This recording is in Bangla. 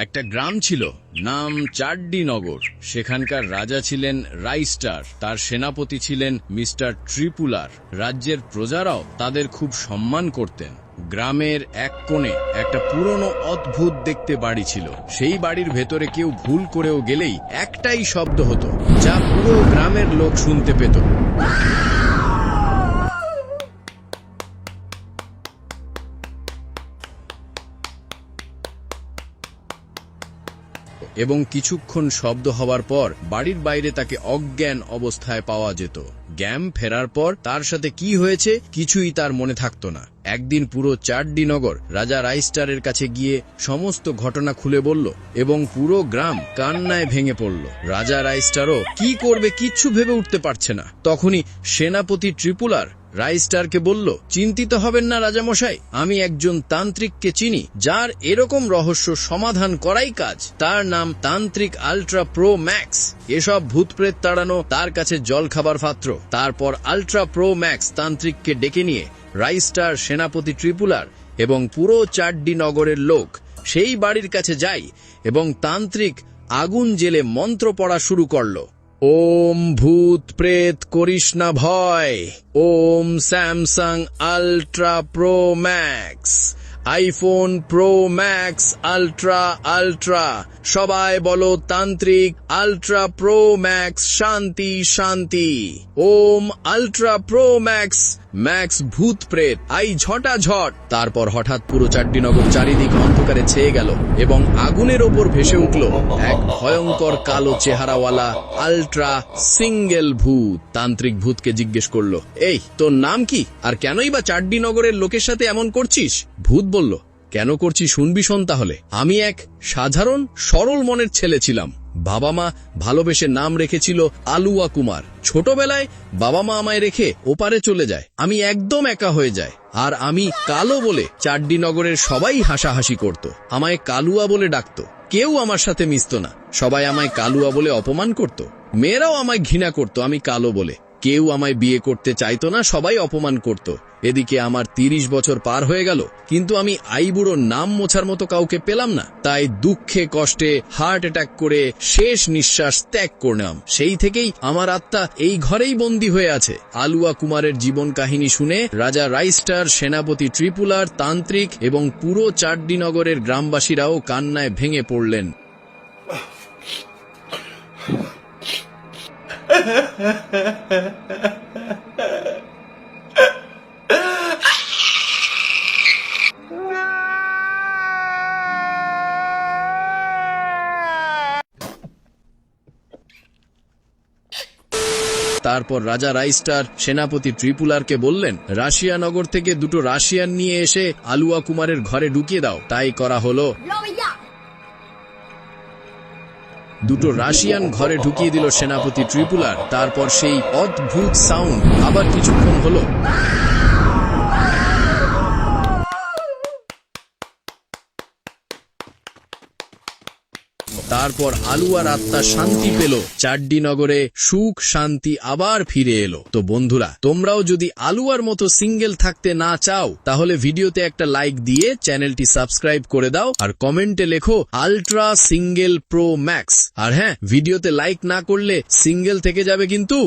একটা গ্রাম ছিল, নাম চাড্ডি নগর সেখানকার রাজা ছিলেন রাইস্টার, তার সেনাপতি ছিলেন মিস্টার ট্রিপুলার রাজ্যের প্রজারাও তাদের খুব সম্মান করতেন। গ্রামের এক কোণে একটা পুরনো অদ্ভুত দেখতে বাড়ি ছিল। সেই বাড়ির ভেতরে কেউ ভুল করেও গেলেই একটাই শব্দ হতো, যা পুরো গ্রামের লোক শুনতে পেত। এবং কিছুক্ষণ শব্দ হওয়ার পর বাড়ির বাইরে তাকে অজ্ঞান অবস্থায় পাওয়া যেত। গ্যাম ফেরার পর তার সাথে কি হয়েছে কিছুই তার মনে থাকতো না। একদিন পুরো চারডি নগর রাজা রাইস্টারের কাছে গিয়ে সমস্ত ঘটনা খুলে বলল এবং পুরো গ্রাম কান্নায় ভেঙে পড়ল। রাজা রাইস্টারও, কি করবে কিচ্ছু ভেবে উঠতে পারছে না। তখনই সেনাপতি ট্রিপুলার রাইস্টারকে বলল, চিন্তিত হবেন না রাজামশাই, আমি একজন তান্ত্রিককে চিনি, যার এরকম রহস্য সমাধান করাই কাজ। তার নাম তান্ত্রিক আল্ট্রা প্রো ম্যাক্স। এসব ভূতপ্রেত তাড়ানো তার কাছে জল খাবার পাত্র। তারপর আল্ট্রা প্রো ম্যাক্স তান্ত্রিককে ডেকে নিয়ে রাইস্টার, সেনাপতি ট্রিপুলার এবং পুরো চারডি নগরের লোক সেই বাড়ির কাছে যাই এবং তান্ত্রিক আগুন জেলে মন্ত্র পড়া শুরু করল। ওম ভূত প্রেত করিস না ভয়। Om Samsung ultra pro max. IPhone pro max ultra ultra. সবাই বলো তান্ত্রিক আল্ট্রা প্রো ম্যাক্স শান্তি শান্তি। Om ultra pro max max ভূত প্রেত আই ঝটা ঝট তারপর হঠাৎ পুরো চারটিনগর চারিদিক অন্ধকারে ছেয়ে গেল এবং আগুনের ওপর ভেসে উঠল এক ভয়ঙ্কর কালো চেহারাওয়ালা আল্ট্রা সিঙ্গেল ভূত। তান্ত্রিক ভূতকে জিজ্ঞেস করল, এই, তোর নাম কি? আর কেনই বা চারডি নগরের লোকের সাথে এমন করছিস? ভূত বলল, কেন করছি শুনবি শোন তাহলে। আমি এক সাধারণ সরল মনের ছেলে ছিলাম। বাবা মা ভালোবেসে নাম রেখেছিল আলুয়া কুমার। ছোটবেলায় বাবা মা আমায় রেখে ওপারে চলে যায়। আমি একদম একা হয়ে যায় আর আমি কালো বলে চারডি নগরের সবাই হাসাহাসি করত। আমায় কালুয়া বলে ডাকত। কেউ আমার সাথে মিশত না। সবাই আমায় কালুয়া বলে অপমান করত। মেয়েরাও আমায় ঘৃণা করত আমি কালো বলে। কেউ আমায় বিয়ে করতে চাইতো না, সবাই অপমান করত। এদিকে আমার তিরিশ বছর পার হয়ে গেল, কিন্তু আমি আইবুড়োর নাম মোছার মতো কাউকে পেলাম না। তাই দুঃখে, কষ্টে হার্ট অ্যাটাক করে শেষ নিঃশ্বাস ত্যাগ করলাম। সেই থেকেই আমার আত্মা এই ঘরেই বন্দী হয়ে আছে। আলুয়া কুমারের জীবন কাহিনী শুনে রাজা রাইস্টার, সেনাপতি ট্রিপুলার তান্ত্রিক এবং পুরো চারডি নগরের গ্রামবাসীরাও কান্নায় ভেঙে পড়লেন। তারপর রাজা রাইস্টার সেনাপতি ত্রিপুলারকে বললেন রাশিয়ানগর থেকে দুটো রাশিয়ান নিয়ে এসে আলুয়া কুমারের ঘরে ঢুকিয়ে দাও। তাই করা হলো। দুটো রাশিয়ান ঘরে ঢুকিয়ে দিল সেনাপতি ট্রিপুলার তারপর সেই অদ্ভুত সাউন্ড আবার কিছুক্ষণ হলো। তারপর আলু আর আত্মা শান্তি পেল। চারডি নগরে সুখ, শান্তি আবার ফিরে এলো। তো বন্ধুরা, তোমরাও যদি আলুয়ার মতো সিঙ্গেল থাকতে না চাও, তাহলে ভিডিওতে একটা লাইক দিয়ে চ্যানেলটি সাবস্ক্রাইব করে দাও আর কমেন্টে লেখো আলট্রা সিঙ্গেল প্রো ম্যাক্স। আর হ্যাঁ ভিডিওতে লাইক না করলে সিঙ্গেল থেকে যাবে কিন্তু।